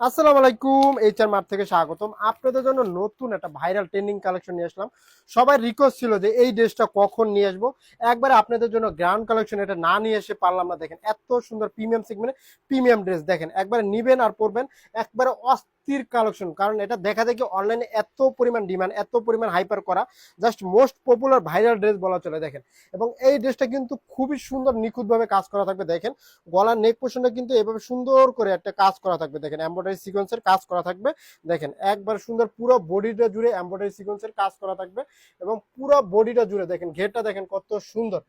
আসসালামু আলাইকুম HR mart থেকে স্বাগতম। আপনাদের জন্য নতুন একটা ভাইরাল ট্রেন্ডিং কালেকশন নিয়ে আসলাম। সবাই রিকোয়েস্ট ছিল যে এই ড্রেসটা কখন নিয়ে আসব। একবারে আপনাদের জন্য গ্রাউন্ড কালেকশন এটা না নিয়ে এসে পারলাম না, দেখেন এত সুন্দর প্রিমিয়াম সেগমেন্টে প্রিমিয়াম ড্রেস দেখেন, একবারে নিবেন আর পরবেন, একবারে অস্থির কালেকশন কারণ এটা দেখা যায় কি অনলাইনে এত পরিমাণ ডিমান্ড এত পরিমাণ হাইপার করা just most popular viral dress বলা চলে, দেখেন। এবং এই ড্রেসটা কিন্তু খুবই সুন্দর নিখুঁতভাবে কাজ করা থাকবে, দেখেন, গলার নেক পোর্শনটা কিন্তু এভাবে সুন্দর করে একটা কাজ করা থাকবে, দেখেন এমব্রয়ডারি সিকোয়েন্সের কাজ করা থাকবে। দেখেন, একবার সুন্দর পুরো বডিটা জুড়ে এমব্রয়ডারি সিকোয়েন্সের কাজ করা থাকবে এবং পুরো বডিটা জুড়ে দেখেন, ঘেরটা দেখেন কত সুন্দর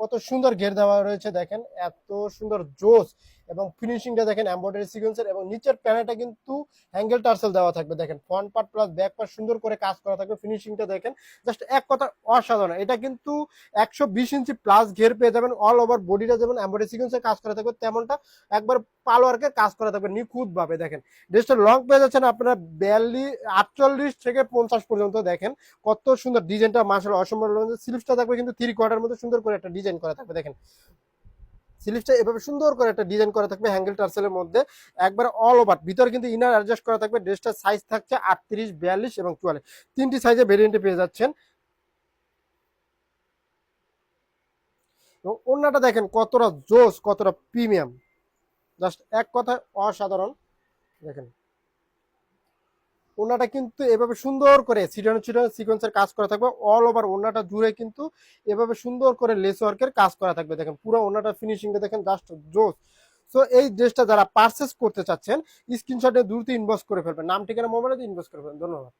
কত সুন্দর ঘের দেওয়া রয়েছে দেখেন, এত সুন্দর জোস এবং ফিনিশিংটা দেখেন এমব্রয়ডারি সিকোয়েন্সের এবং নিচের প্যানেলটা কিন্তু হ্যাঙ্গেল টার্সেল দেওয়া থাকবে। দেখেন front part plus back part সুন্দর করে কাজ করা থাকবে ফিনিশিংটা দেখেন জাস্ট এক কথা অসাধারণ, এটা কিন্তু একশো বিশ ইঞ্চি প্লাস ঘের পেয়ে যাবেন অল ওভার বডিটা যেমন এমব্রয়ডারি সিকোয়েন্সের কাজ করা থাকবে, তেমনটা একবার পালোয়ারকে কাজ করা থাকবে নিখুঁত ভাবে দেখেন ড্রেসটা লং পেয়ে যাচ্ছেন আপনারা বিয়াল্লিশ, আটচল্লিশ থেকে পঞ্চাশ পর্যন্ত দেখেন কত সুন্দর ডিজাইনটা মাসাল অসম্ভব স্লিপসটা থাকবে কিন্তু থ্রি কোয়ার্টার মধ্যে সুন্দর করে একটা ডিজাইন করা থাকবে, দেখেন। স্লিপসটা এভাবে সুন্দর করে একটা ডিজাইন করা থাকবে হ্যাঙ্গেল টার্সেলের মধ্যে। একবার অল ওভার ভিতরে কিন্তু ইনার অ্যাডজাস্ট করা থাকবে ড্রেসটার সাইজ থাকছে আটত্রিশ, বিয়াল্লিশ এবং চুয়াল্লিশ। তিনটি সাইজে ভেরিয়েন্টে পেয়ে যাচ্ছেন। এবং অন্যটা দেখেন কতটা জোস, কতটা প্রিমিয়াম জাস্ট এক কথায় অসাধারণ। দেখেন। ওনাটা কিন্তু এভাবে সুন্দর করে ছিটানো ছিটানো সিকোয়েন্সের কাজ করা থাকবে। অল ওভার ওনাটা জুড়ে কিন্তু এভাবে সুন্দর করে লেস ওয়ার্কের কাজ করা থাকবে। দেখেন, পুরো ওনাটা ফিনিশিংটা দেখেন জাস্ট জোস সো এই ড্রেসটা যারা পারচেস করতে চাচ্ছেন স্ক্রিনশটে দ্রুত ইনবক্স করে ফেলবেন। নাম, ঠিকানা মোবাইলে ইনবক্স করে ফেলবেন। ধন্যবাদ।